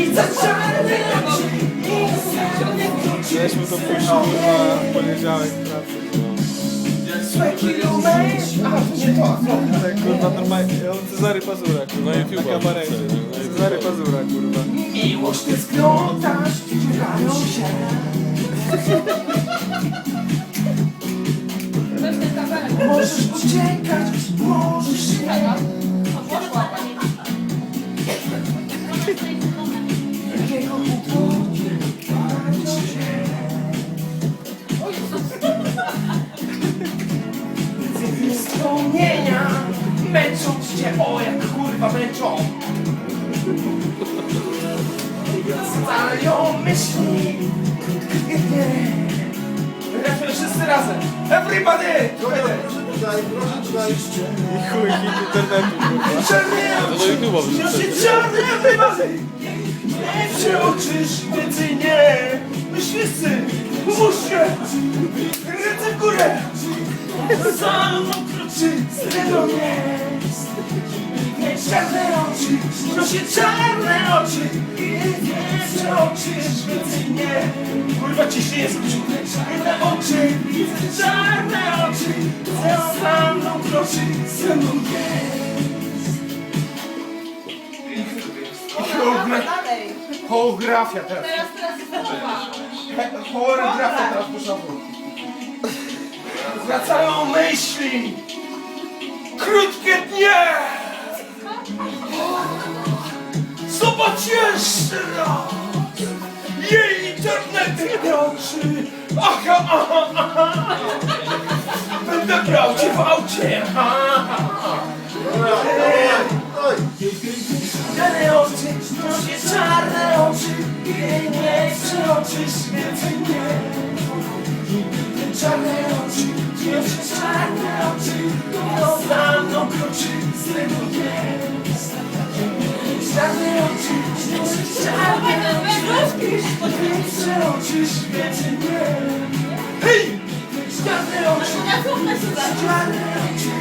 I Weźmy to później na poniedziałek pracy. No. Tak, kurwa, normalnie, on Cezary Pazura, kurwa, Na YouTube'a. Na kabarecie. wrzucę, Cezary Pazura, kurwa. Miłość tęsknota ścierają się. Możesz uciekać, możesz Jakiego Wspomnienia męczą cię, o jak kurwa męczą Stają myśli Refren wszyscy razem Everybody! Together! I chuj, hit internetu. Czarne To do YouTube'a oczy! wrzucę. Nosi czarne everybody! Nie przeoczysz, więcej nie! My wszyscy! Pomóżcie! Ręce w górę! Kroczy z tego Mieć czarne oczy, nosi czarne oczy I nie przeoczysz, więcej nie Kurwa ciśnienie z oczu Czarne oczy, widzę czarne oczy Co za mną kroczy, ze mną jest Choreografia, choreografia teraz. Teraz, teraz jest. Choreografia teraz poszła Wracają myśli Krótkie dnie! Zobacz jeszcze raz! Jej internetne oczy! Aha, aha, aha! Będę grał cię w aucie. Czarne oczy, nosie czarne oczy I nie przeoczysz więcej nie Czarne oczy, nosie czarne oczy To Czarne oczy, czarne oczy I nie przeoczysz więcej nie Hej! Czarne oczy, czarne oczy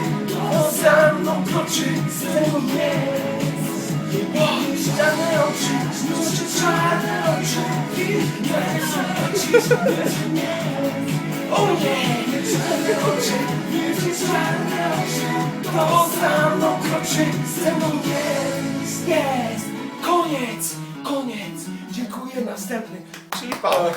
za mną kroczy, z tego jest Czarne oczy, noszę czarne oczy I nie zobaczysz mnie O nie, czarne oczy, wiecie czarne oczy To za mną kroczy, ze mną jest, jest. Koniec, koniec, dziękuję, następny. Czyli Paweł